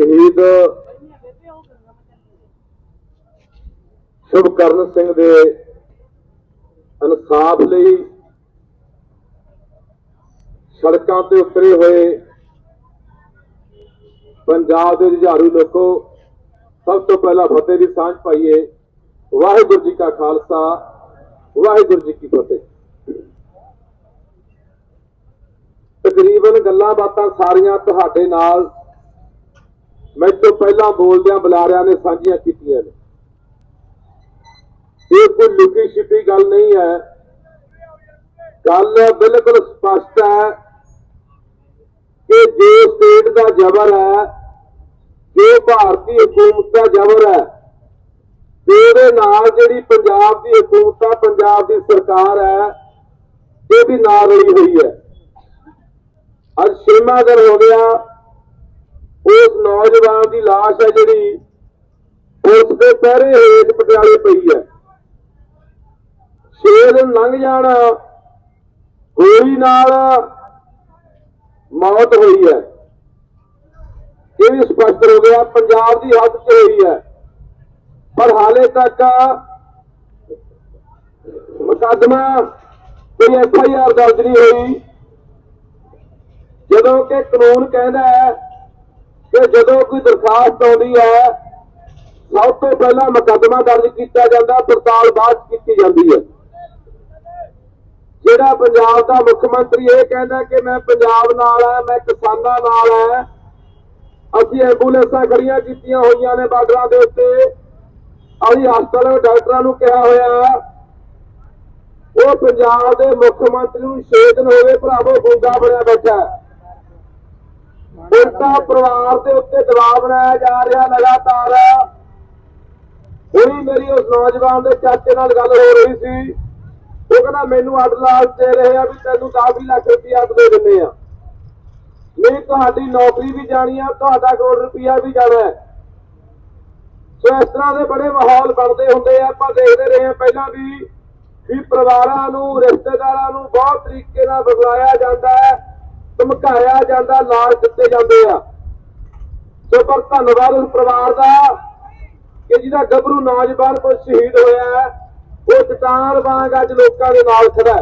ਸ਼ਹੀਦ ਸ਼ੁਭਕਰਨ ਸਿੰਘ ਦੇ ਇਨਸਾਫ ਲਈ ਸੜਕਾਂ ਤੇ ਉਤਰੇ ਹੋਏ ਪੰਜਾਬ ਦੇ ਜੁਝਾਰੂ ਲੋਕੋ, ਸਭ ਤੋਂ ਪਹਿਲਾਂ ਫਤਿਹ ਦੀ ਸਾਂਝ ਪਾਈਏ। ਵਾਹਿਗੁਰੂ ਜੀ ਕਾ ਖਾਲਸਾ, ਵਾਹਿਗੁਰੂ ਜੀ ਕੀ ਫਤਿਹ। ਤਕਰੀਬਨ ਗੱਲਾਂ ਬਾਤਾਂ ਸਾਰੀਆਂ ਤੁਹਾਡੇ ਨਾਲ ਮੈਂ ਤੋਂ ਪਹਿਲਾਂ ਬੋਲਦਿਆਂ ਬੁਲਾਰਿਆਂ ਨੇ ਸਾਂਝੀਆਂ ਕੀਤੀਆਂ ਨੇ। ਇਹ ਕੋਈ ਲੁਕੀ ਛਿਪੀ ਗੱਲ ਨਹੀਂ ਹੈ। ਗੱਲ ਬਿਲਕੁਲ ਸਪਸ਼ਟ ਹੈ ਕਿ ਜੋ ਸਟੇਟ ਦਾ ਜ਼ਬਰ ਹੈ, ਜੋ ਭਾਰਤੀ ਹਕੂਮਤ ਦਾ ਜ਼ਬਰ ਹੈ, ਤੇ ਉਹਦੇ ਨਾਲ ਜਿਹੜੀ ਪੰਜਾਬ ਦੀ ਹਕੂਮਤ ਆ, ਪੰਜਾਬ ਦੀ ਸਰਕਾਰ ਹੈ, ਇਹ ਵੀ ਨਾਲ ਰਲੀ ਹੋਈ ਹੈ। ਅੱਜ ਛੇਵਾਂ ਹੋ ਗਿਆ ਉਸ ਨੌਜਵਾਨ ਦੀ ਲਾਸ਼ ਹੈ ਜਿਹੜੀ ਪੁਲਿਸ ਦੇ ਪਹਿਰੇ ਹੇਠ ਪਟਿਆਲੇ ਪਈ ਹੈ। ਛੇ ਦਿਨ ਲੰਘ ਜਾਣ, ਗੋਲੀ ਨਾਲ ਮੌਤ ਹੋਈ ਹੈ। ਇਹ ਵੀ ਸਪਸ਼ਟ ਹੋ ਗਿਆ, ਪੰਜਾਬ ਦੀ ਹੱਦ 'ਚ ਹੋਈ ਹੈ। ਪਰ ਹਾਲੇ ਤੱਕ ਮੁਕੱਦਮਾ ਕੋਈ ਐਫ ਆਈ ਆਰ ਦਰਜ ਨਹੀਂ ਹੋਈ। ਜਦੋਂ ਕਿ ਕਾਨੂੰਨ ਕਹਿੰਦਾ ਹੈ ਜਦੋਂ ਕੋਈ ਦਰਖਾਸਤ ਆਉਂਦੀ ਹੈ, ਸਭ ਤੋਂ ਪਹਿਲਾਂ ਮੁਕੱਦਮਾ ਦਰਜ ਕੀਤਾ ਜਾਂਦਾ, ਪੜਤਾਲ ਬਾਅਦ ਕੀਤੀ ਜਾਂਦੀ ਹੈ। ਜਿਹੜਾ ਪੰਜਾਬ ਦਾ ਮੁੱਖ ਮੰਤਰੀ ਇਹ ਕਹਿੰਦਾ ਕਿ ਮੈਂ ਪੰਜਾਬ ਨਾਲ ਆ ਮੈਂ ਕਿਸਾਨਾਂ ਨਾਲ ਆ ਅਸੀਂ ਐਂਬੂਲੈਂਸਾਂ ਖੜੀਆਂ ਕੀਤੀਆਂ ਹੋਈਆਂ ਨੇ ਬਾਰਡਰਾਂ ਦੇ ਉੱਤੇ। ਅਸੀਂ ਹਸਪਤਾਲ ਡਾਕਟਰਾਂ ਨੂੰ ਕਿਹਾ ਹੋਇਆ ਉਹ ਪੰਜਾਬ ਦੇ ਮੁੱਖ ਮੰਤਰੀ ਨੂੰ ਛੇ ਦਿਨ ਹੋ ਗਏ ਭਰਾਵੋ ਗੁੰਡਾ ਬਣਿਆ ਬੈਠਾ ਹੈ। ਪਰਿਵਾਰ ਦੇ ਉੱਤੇ ਦਬਾਅ ਬਣਾਇਆ ਜਾ ਰਿਹਾ ਲਗਾਤਾਰ। ਹੁਣੀ ਮੇਰੀ ਉਸ ਨੌਜਵਾਨ ਦੇ ਚਾਚੇ ਨਾਲ ਗੱਲ ਹੋ ਰਹੀ ਸੀ। ਉਹ ਕਹਿੰਦਾ, ਮੈਨੂੰ ਅੱਡ ਲਾਲਚ ਦੇ ਰਹੇ ਆ ਵੀ ਤੈਨੂੰ 10 ਲੱਖ ਰੁਪਇਆ ਦੇ ਦਿੰਦੇ ਆ। ਨਹੀਂ, ਤੁਹਾਡੀ ਨੌਕਰੀ ਵੀ ਜਾਣੀ ਆ, ਤੁਹਾਡਾ ਕਰੋੜ ਰੁਪਇਆ ਵੀ ਜਾਣਾ ਹੈ। ਸੋ ਇਸ ਤਰ੍ਹਾਂ ਦੇ ਬੜੇ ਮਾਹੌਲ ਬਣਦੇ ਹੁੰਦੇ ਆ, ਆਪਾਂ ਦੇਖਦੇ ਰਹੇ ਆ ਪਹਿਲਾਂ ਵੀ ਵੀ ਪਰਿਵਾਰਾਂ ਨੂੰ, ਰਿਸ਼ਤੇਦਾਰਾਂ ਨੂੰ ਬਹੁਤ ਤਰੀਕੇ ਨਾਲ ਬਦਲਾਇਆ ਜਾਂਦਾ ਹੈ। ਧਮਕਾਇਆ ਜਾਂਦਾ ਲਾਲਚ ਦਿੱਤੇ ਜਾਂਦੇ ਆ। ਸੋ ਪਰ ਧੰਨਵਾਦ ਉਸ ਪਰਿਵਾਰ ਦਾ ਕਿ ਜਿਹਦਾ ਗੱਭਰੂ ਨੌਜਵਾਨ ਕੋਈ ਸ਼ਹੀਦ ਹੋਇਆ ਉਹ ਚਟਾਨ ਵਾਂਗ ਅੱਜ ਲੋਕਾਂ ਦੇ ਨਾਲ ਖੜਾ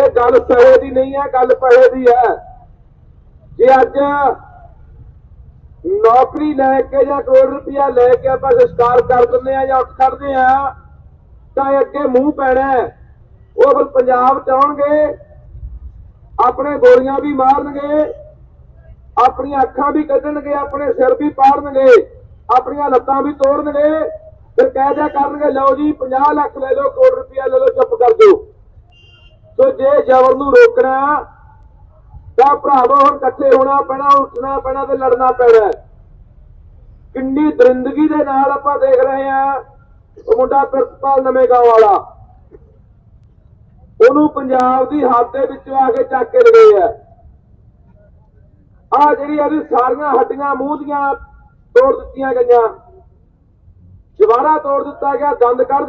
ਇਹ ਗੱਲ ਪੈਸੇ ਦੀ ਨਹੀਂ ਹੈ, ਗੱਲ ਪੈਸੇ ਦੀ ਹੈ। ਜੇ ਅੱਜ ਨੌਕਰੀ ਲੈ ਕੇ ਜਾਂ ਕਰੋੜ ਰੁਪਇਆ ਲੈ ਕੇ ਆਪਾਂ ਸੰਸਕਾਰ ਕਰ ਦਿੰਦੇ ਆ ਜਾਂ ਉੱਠ ਖੜਦੇ ਆ ਤਾਂ ਇਹ ਅੱਗੇ ਮੂੰਹ ਪੈਣਾ ਉਹ ਫਿਰ ਪੰਜਾਬ ਚ ਆਉਣਗੇ ਆਪਣੇ ਗੋਲੀਆਂ ਵੀ ਮਾਰਨਗੇ, ਆਪਣੀਆਂ ਅੱਖਾਂ ਵੀ ਕੱਢਣਗੇ, ਆਪਣੇ ਸਿਰ ਵੀ ਪਾੜਨਗੇ, ਆਪਣੀਆਂ ਲੱਤਾਂ ਵੀ ਤੋੜਨਗੇ, ਫਿਰ ਕਹਿ ਦਿਆ ਕਰਨਗੇ, ਲਓ ਜੀ 50 ਲੱਖ ਲੈ ਲਓ, ਕਰੋੜ ਰੁਪਇਆ ਲੈ ਲਓ, ਚੁੱਪ ਕਰ ਜਾਓ। ਸੋ ਜੇ ਜ਼ਬਰ ਨੂੰ ਰੋਕਣਾ, ਤਾਂ ਭਰਾਵੋ, ਹੁਣ ਇਕੱਠੇ ਹੋਣਾ ਪੈਣਾ, ਉੱਠਣਾ ਪੈਣਾ ਤੇ ਲੜਨਾ ਪੈਣਾ। ਕਿੰਨੀ ਦਰਿੰਦਗੀ ਦੇ ਨਾਲ ਆਪਾਂ ਦੇਖ ਰਹੇ ਹਾਂ, ਉਹ ਮੁੰਡਾ ਨਵੇਂ ਨਵੇਂਗਾਂਵ ਵਾਲਾ। ਉਹਨੂੰ ਪੰਜਾਬ ਦੀ ਹੱਦ ਦੇ ਵਿੱਚੋਂ ਆ ਕੇ ਚੱਕ ਕੇ ਲਗਾਏ ਆ। ਆ ਜਿਹੜੀ ਇਹਦੀ ਸਾਰੀਆਂ ਹੱਡੀਆਂ, ਮੂੰਹ ਦੀਆਂ ਤੋੜ ਦਿੱਤੀਆਂ ਗਈਆਂ। ਜਵਾੜਾ ਤੋੜ ਦਿੱਤਾ ਗਿਆ, ਦੰਦ ਕੱਢ